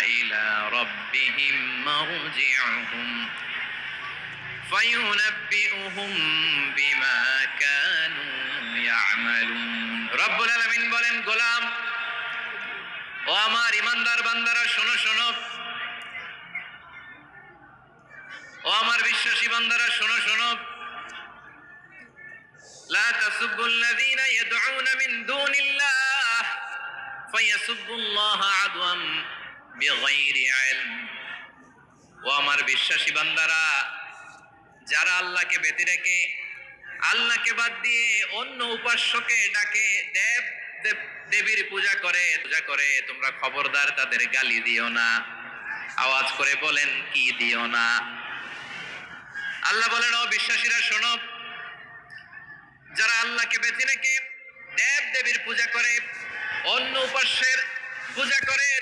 إلى ربهم مرجعهم فينبئهم بما كانوا يعملون رب العالمين বলেন গোলাম ও আমার ইমানদার বান্দারা শোনো শোনো ও আমার বিশ্বাসী বান্দারা শোনো শোনো لا تسبوا الذين يدعون من دون الله فيسبوا الله عدوا بغير علم ও আমার বিশ্বাসী বান্দারা, যারা আল্লাহকে বেঁধে রেখে, আল্লাহকে বাদ দিয়ে অন্য উপাস্যকে ডাকে, দেব দেব, দেবীর পূজা করে পূজা করে, তোমরা খবরদার তাদের গালি দিও না। আওয়াজ করে বলেন, কি দিও না? আল্লাহ বলেন, ও বিশ্বাসীরা, শোনো। যারা আল্লাহকে বেঁচে রেখে দেব, দেবীর পূজা করে, অন্য উপাস্যের পূজা করে